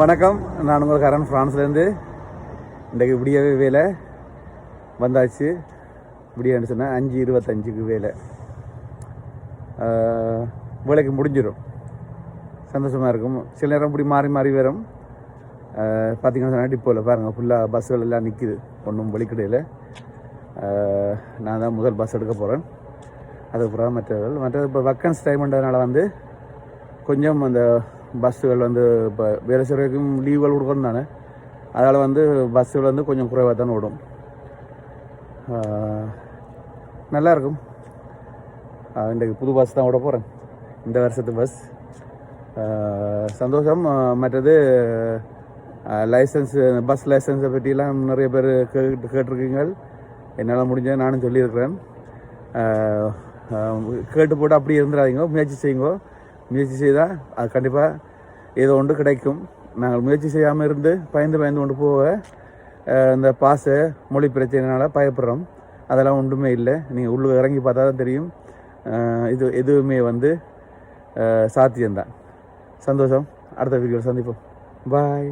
வணக்கம். நான் உங்கள் கரண் ஃப்ரான்ஸ்லேருந்து இன்றைக்கு விடியவே வேலை. வந்தாச்சு. விடியான்னு சொன்னால் அஞ்சு இருபத்தஞ்சுக்கு வேலை. வேலைக்கு முடிஞ்சிடும் சந்தோஷமாக இருக்கும். சில நேரம் இப்படி மாறி மாறி வரும். பார்த்திங்கன்னா பார்த்தீங்கன்னா சொன்னால் டிப்போவில் பாருங்கள் ஃபுல்லாக பஸ்ஸுகள் எல்லாம் நிற்கிது ஒன்றும் வழிக்கடையில். நான் தான் முதல் பஸ் எடுக்க போகிறேன் அதுக்கப்புறம் மற்றவர்கள் மற்றது இப்போ வக்கன்ஸ் டைம்ன்றதுனால வந்து கொஞ்சம் அந்த பஸ்ஸுகள் வந்து இப்போ வேலை செய்கிறதுக்கும் லீவுகள் கொடுக்கணும் தானே? அதனால் வந்து பஸ்ஸுகள் வந்து கொஞ்சம் குறைவாக தான் ஓடும். நல்லாயிருக்கும் நல்லா இருக்கும். இன்றைக்கு புது பஸ் தான் ஓட போகிறேன் இந்த வருஷத்து பஸ் சந்தோஷம். மற்றது லைசன்ஸு பஸ் லைசன்ஸை பற்றிலாம் நிறைய பேர் கேட்டு கேட்டிருக்கீங்க என்னால் முடிஞ்ச நானும் சொல்லியிருக்கிறேன். கேட்டு போட்டு அப்படி இருந்துடாதீங்க முயற்சி செய்யுங்க. முயற்சி செய்தால் அது கண்டிப்பாக ஏதோ ஒன்று கிடைக்கும். நாங்கள் முயற்சி செய்யாமல் இருந்து பயந்து பயந்து கொண்டு போக இந்த பாச மொழி பிரச்சனைனால பயப்படுறோம். அதெல்லாம் ஒன்றுமே இல்லை. நீங்கள் உள்ளே இறங்கி பார்த்தா தான் தெரியும் இது எதுவுமே வந்து சாத்தியம்தான். சந்தோஷம். அடுத்த வீடியோவில் சந்திப்போம். பாய்